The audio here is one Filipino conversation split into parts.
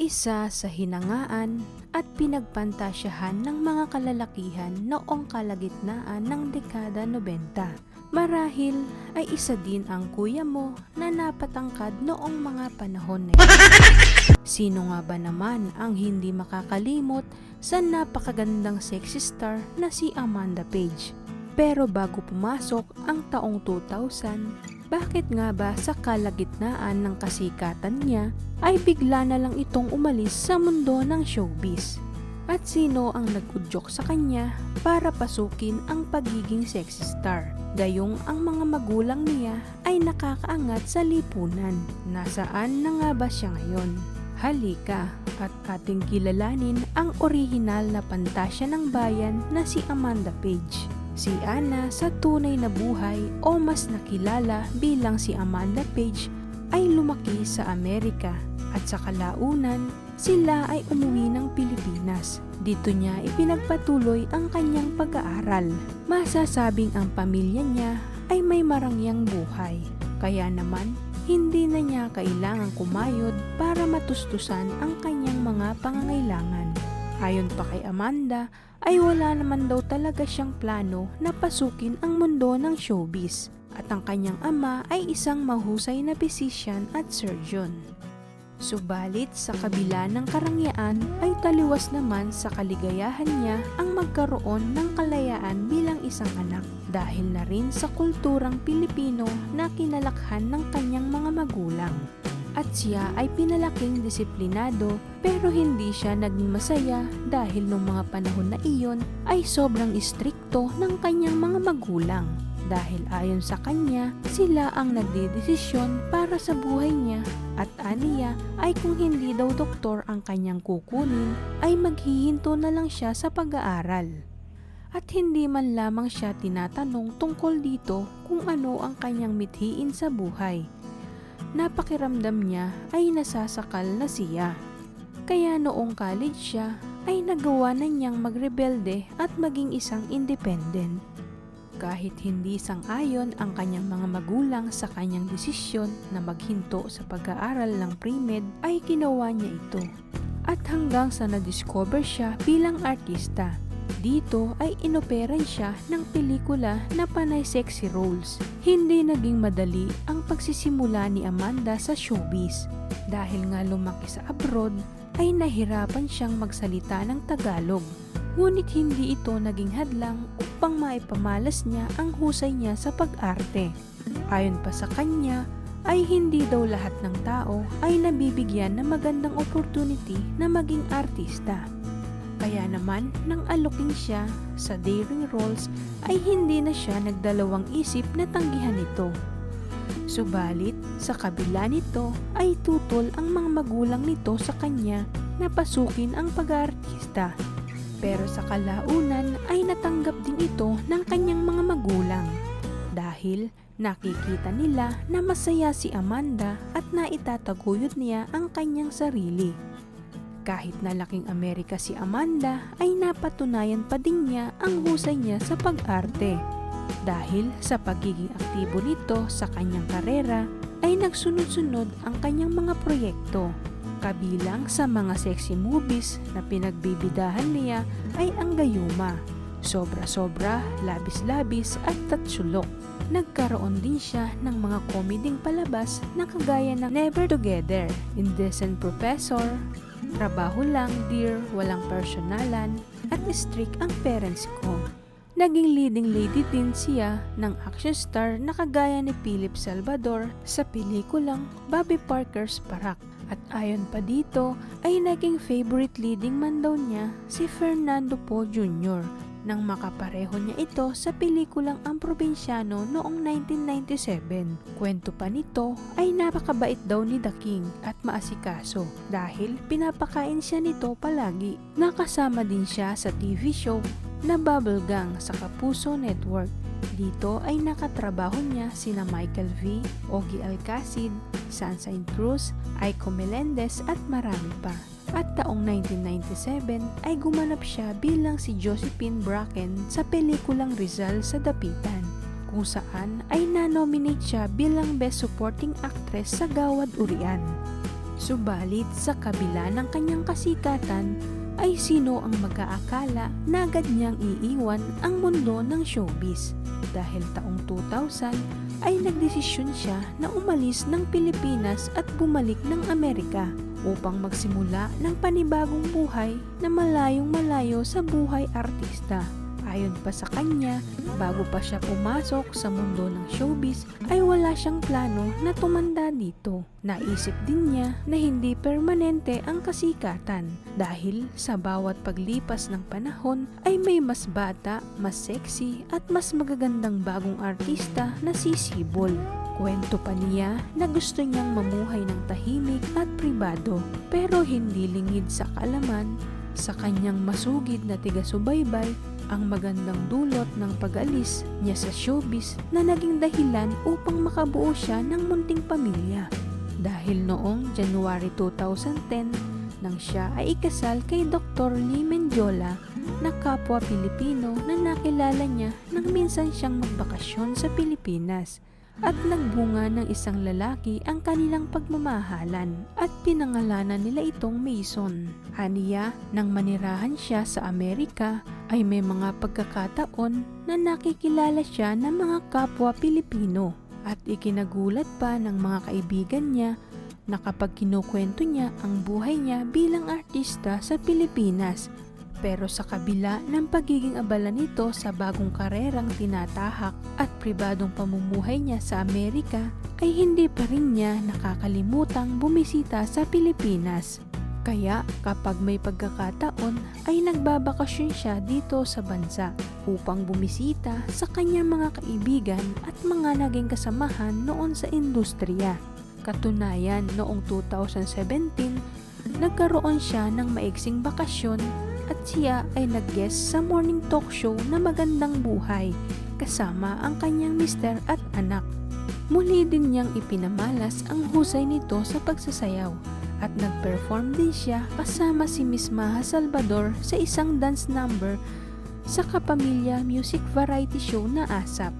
isa sa hinangaan at pinagpantasyahan ng mga kalalakihan noong kalagitnaan ng dekada 90. Marahil ay isa din ang kuya mo na napatangkad noong mga panahon na yun. Sino nga ba naman ang hindi makakalimot sa napakagandang sexy star na si Amanda Page? Pero bago pumasok ang taong 2000, bakit nga ba sa kalagitnaan ng kasikatan niya ay bigla na lang itong umalis sa mundo ng showbiz? At sino ang nagkudyok sa kanya para pasukin ang pagiging sexy star? Gayong ang mga magulang niya ay nakakaangat sa lipunan. Nasaan na nga ba siya ngayon? Halika at ating kilalanin ang orihinal na pantasya ng bayan na si Amanda Page. Si Anna sa tunay na buhay o mas nakilala bilang si Amanda Page ay lumaki sa Amerika at sa kalaunan sila ay umuwi ng Pilipinas. Dito niya ipinagpatuloy ang kanyang pag-aaral. Masasabing ang pamilya niya ay may marangyang buhay. Kaya naman, hindi na niya kailangang kumayod para matustusan ang kanyang mga pangangailangan. Ayon pa kay Amanda, ay wala naman daw talaga siyang plano na pasukin ang mundo ng showbiz at ang kanyang ama ay isang mahusay na physician at surgeon. Subalit sa kabila ng karangyaan ay taliwas naman sa kaligayahan niya ang magkaroon ng kalayaan bilang isang anak dahil na rin sa kulturang Pilipino na kinalakhan ng kanyang mga magulang. At siya ay pinalaking disiplinado pero hindi siya naging masaya dahil nung mga panahon na iyon ay sobrang istrikto ng kanyang mga magulang dahil ayon sa kanya, sila ang nagdedesisyon para sa buhay niya at aniya ay kung hindi daw doktor ang kanyang kukunin ay maghihinto na lang siya sa pag-aaral. At hindi man lamang siya tinatanong tungkol dito kung ano ang kanyang mithiin sa buhay. Napakiramdam niya ay nasasakal na siya. Kaya noong college siya ay nagawa na niyang magrebelde at maging isang independent kahit hindi sang-ayon ang kanyang mga magulang sa kanyang desisyon na maghinto sa pag-aaral ng pre-med ay ginawa niya ito. At hanggang sa na-discover siya bilang artista, dito ay inoperan siya ng pelikula na panay sexy roles. Hindi naging madali ang pagsisimula ni Amanda sa showbiz dahil nga lumaki sa abroad ay nahirapan siyang magsalita ng Tagalog ngunit hindi ito naging hadlang upang maipamalas niya ang husay niya sa pag-arte. Ayon pa sa kanya, ay hindi daw lahat ng tao ay nabibigyan ng magandang opportunity na maging artista. Kaya naman, nang alukin siya sa daring roles ay hindi na siya nagdalawang isip na tanggihan ito. Subalit, sa kabila nito ay tutol ang mga magulang nito sa kanya na pasukin ang pag-aartista pero sa kalaunan ay natanggap din ito ng kanyang mga magulang dahil nakikita nila na masaya si Amanda at naitataguyod niya ang kanyang sarili. Kahit na laking Amerika si Amanda ay napatunayan pa din niya ang husay niya sa pag-arte. Dahil sa pagiging aktibo nito sa kanyang karera ay nagsunod-sunod ang kanyang mga proyekto Kabilang sa mga sexy movies na pinagbibidahan niya ay ang Gayuma, Sobra-Sobra, Labis-Labis at Tatsulok. Nagkaroon din siya ng mga komeding palabas na kagaya ng Never Together, Indecent Professor, Trabaho Lang, Dear, Walang Personalan, at Strict ang Parents Ko. Naging leading lady din siya ng action star na kagaya ni Philip Salvador sa pelikulang Bobby Parker's Parak. At ayon pa dito ay naging favorite leading man daw niya si Fernando Po Jr. nang makapareho niya ito sa pelikulang Ang Probinsyano noong 1997. Kwento pa nito ay napakabait daw ni The King at maasikaso dahil pinapakain siya nito palagi. Nakasama din siya sa TV show na Bubble Gang sa Kapuso Network dito ay nakatrabaho niya sina Michael V, Ogie Alcacid, Sunshine Cruz, Aiko Melendez at marami pa. At taong 1997 ay gumanap siya bilang si Josephine Bracken sa pelikulang Rizal sa Dapitan kung saan ay na-nominate siya bilang Best Supporting Actress sa Gawad Urian. Subalit sa kabila ng kanyang kasikatan, ay sino ang mag-aakala na agad niyang iiwan ang mundo ng showbiz. Dahil taong 2000 ay nagdesisyon siya na umalis ng Pilipinas at bumalik ng Amerika upang magsimula ng panibagong buhay na malayong malayo sa buhay artista. Ayon pa sa kanya, bago pa siya pumasok sa mundo ng showbiz ay wala siyang plano na tumanda dito. Naisip din niya na hindi permanente ang kasikatan dahil sa bawat paglipas ng panahon ay may mas bata, mas sexy at mas magagandang bagong artista na sisibol. Kwento pa niya na gusto niyang mamuhay ng tahimik at pribado pero hindi lingid sa kaalaman sa kanyang masugid na tiga-subaybay ang magandang dulot ng pag-alis niya sa showbiz na naging dahilan upang makabuo siya ng munting pamilya. Dahil noong January 2010, nang siya ay ikasal kay Dr. Lee Mendiola na kapwa Pilipino na nakilala niya nang minsan siyang magbakasyon sa Pilipinas at nagbunga ng isang lalaki ang kanilang pagmamahalan at pinangalanan nila itong Mason. Aniya, nang manirahan siya sa Amerika, ay may mga pagkakataon na nakikilala siya ng mga kapwa Pilipino at ikinagulat pa ng mga kaibigan niya na kapag kinukwento niya ang buhay niya bilang artista sa Pilipinas pero sa kabila ng pagiging abala nito sa bagong karerang tinatahak at pribadong pamumuhay niya sa Amerika, ay hindi pa rin niya nakakalimutang bumisita sa Pilipinas. Kaya kapag may pagkakataon ay nagbabakasyon siya dito sa bansa upang bumisita sa kanyang mga kaibigan at mga naging kasamahan noon sa industriya. Katunayan noong 2017, nagkaroon siya ng maiksing bakasyon at siya ay nag-guest sa morning talk show na Magandang Buhay kasama ang kanyang mister at anak. Muli din niyang ipinamalas ang husay nito sa pagsasayaw at nag-perform din siya kasama si Miss Maha Salvador sa isang dance number sa Kapamilya Music Variety Show na ASAP.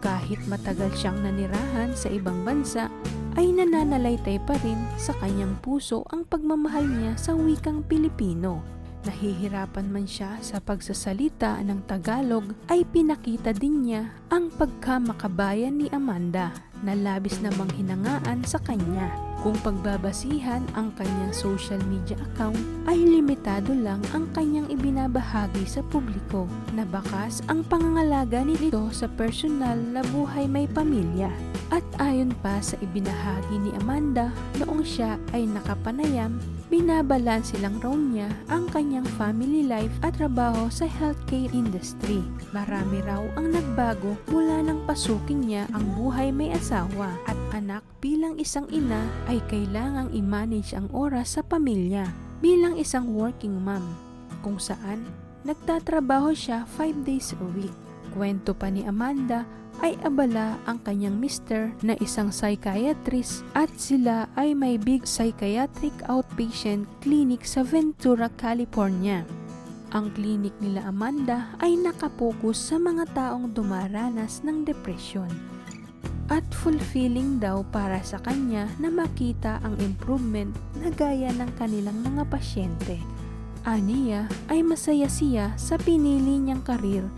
Kahit matagal siyang nanirahan sa ibang bansa, ay nananalaytay pa rin sa kanyang puso ang pagmamahal niya sa wikang Pilipino. Nahihirapan man siya sa pagsasalita ng Tagalog ay pinakita din niya ang pagkamakabayan ni Amanda na labis namang hinangaan sa kanya. Kung pagbabasihan ang kanyang social media account ay limitado lang ang kanyang ibinabahagi sa publiko na bakas ang pangangalaga nito sa personal na buhay may pamilya. At ayon pa sa ibinahagi ni Amanda noong siya ay nakapanayam, binabalanse lang raw niya ang kanyang family life at trabaho sa healthcare industry. Marami raw ang nagbago mula nang pasukin niya ang buhay may asawa at anak bilang isang ina ay kailangang i-manage ang oras sa pamilya bilang isang working mom kung saan nagtatrabaho siya 5 days a week. Kwento pa ni Amanda ay abala ang kanyang mister na isang psychiatrist at sila ay may big psychiatric outpatient clinic sa Ventura, California. Ang clinic nila Amanda ay nakapokus sa mga taong dumaranas ng depresyon. At fulfilling daw para sa kanya na makita ang improvement na gaya ng kanilang mga pasyente. Aniya ay masaya siya sa pinili niyang karir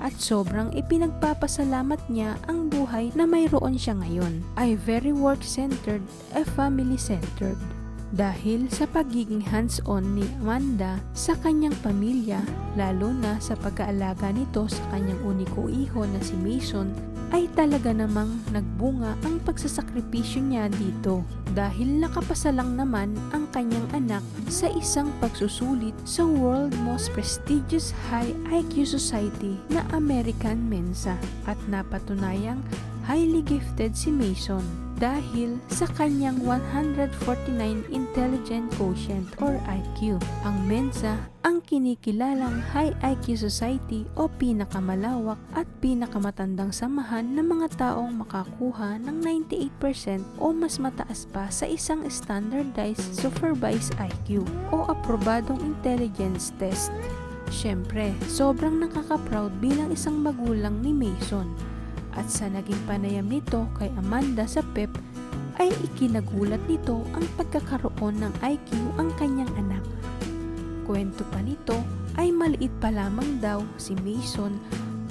at sobrang ipinagpapasalamat niya ang buhay na mayroon siya ngayon ay very work-centered a family-centered. Dahil sa pagiging hands-on ni Amanda sa kanyang pamilya, lalo na sa pag-aalaga nito sa kanyang uniko iho na si Mason, ay talaga namang nagbunga ang pagsasakripisyo niya dito. Dahil nakapasalang naman ang kanyang anak sa isang pagsusulit sa world most prestigious high IQ society na American Mensa. At napatunayang highly gifted si Mason dahil sa kanyang 149 intelligent quotient or IQ. Ang Mensa ang kinikilalang high IQ society o pinakamalawak at pinakamatandang samahan ng mga taong makakuha ng 98% o mas mataas pa sa isang standardized supervised IQ o aprobadong intelligence test. Siyempre, sobrang nakaka-proud bilang isang magulang ni Mason at sa naging panayam nito kay Amanda sa PEP ay ikinagulat nito ang pagkakaroon ng IQ ang kanyang anak. Kwento pa nito ay maliit pa lamang daw si Mason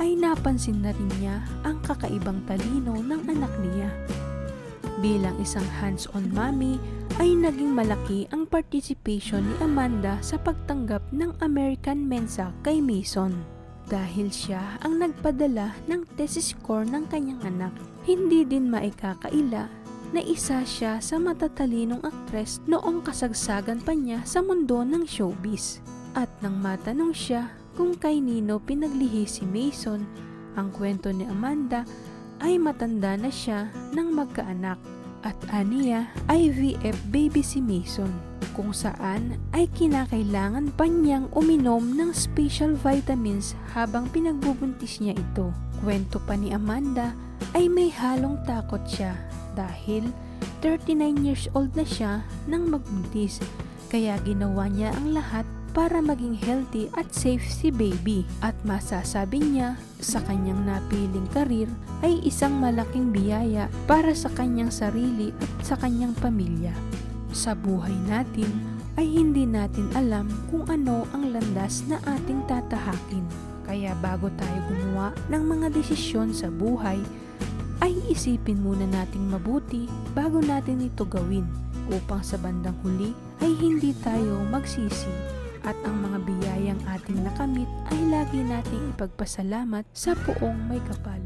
ay napansin na rin niya ang kakaibang talino ng anak niya. Bilang isang hands-on mommy ay naging malaki ang participation ni Amanda sa pagtanggap ng American Mensa kay Mason. Dahil siya ang nagpadala ng test score ng kanyang anak, hindi din maikakaila na isa siya sa matatalinong aktres noong kasagsagan pa niya sa mundo ng showbiz. At nang matanong siya kung kay Nino pinaglihi si Mason, ang kwento ni Amanda ay matanda na siya ng magkaanak at aniya IVF baby si Mason kung saan ay kinakailangan pa niyang uminom ng special vitamins habang pinagbubuntis niya ito. Kwento pa ni Amanda ay may halong takot siya dahil 39 years old na siya nang magbuntis kaya ginawa niya ang lahat para maging healthy at safe si baby at masasabi niya sa kanyang napiling karir ay isang malaking biyaya para sa kanyang sarili at sa kanyang pamilya. Sa buhay natin ay hindi natin alam kung ano ang landas na ating tatahakin. Kaya bago tayo gumawa ng mga desisyon sa buhay, ay isipin muna nating mabuti bago natin ito gawin upang sa bandang huli ay hindi tayo magsisi at ang mga biyayang ating nakamit ay lagi nating ipagpasalamat sa puong may kapal.